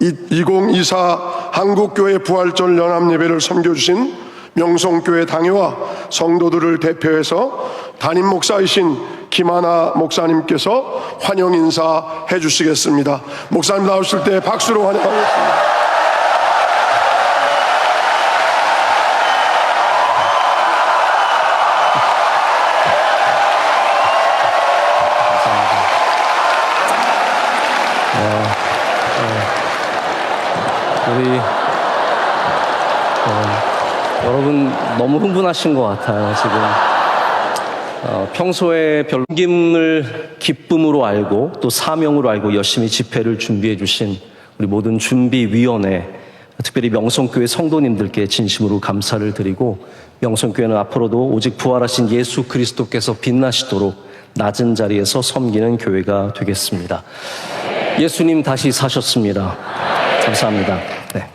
이- 2024 한국교회 부활절 연합예배를 섬겨주신 명성교회 당회와 성도들을 대표해서 담임 목사이신 김하나 목사님께서 환영 인사해 주시겠습니다. 목사님 나오실 때 박수로 환영하겠습니다. 우리 어, 여러분 너무 흥분하신 것 같아요 지금 어, 평소에 기쁨을 기쁨으로 알고 또 사명으로 알고 열심히 집회를 준비해 주신 우리 모든 준비위원회 특별히 명성교회 성도님들께 진심으로 감사를 드리고 명성교회는 앞으로도 오직 부활하신 예수 그리스도께서 빛나시도록 낮은 자리에서 섬기는 교회가 되겠습니다. 예수님 다시 사셨습니다. 감사합니다. 네.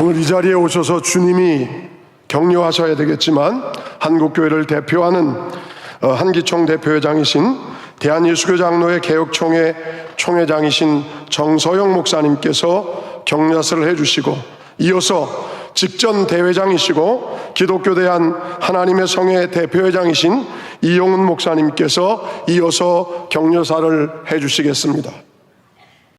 오늘 이 자리에 오셔서 주님이 격려하셔야 되겠지만 한국교회를 대표하는 어, 한기총 대표회장이신 대한예수교 장로회 개혁총회 총회장이신 정서영 목사님께서 격려사를 해주시고 이어서 직전 대회장이시고 기독교 대한 하나님의 성회 대표회장이신 이용훈 목사님께서 이어서 격려사를 해주시겠습니다.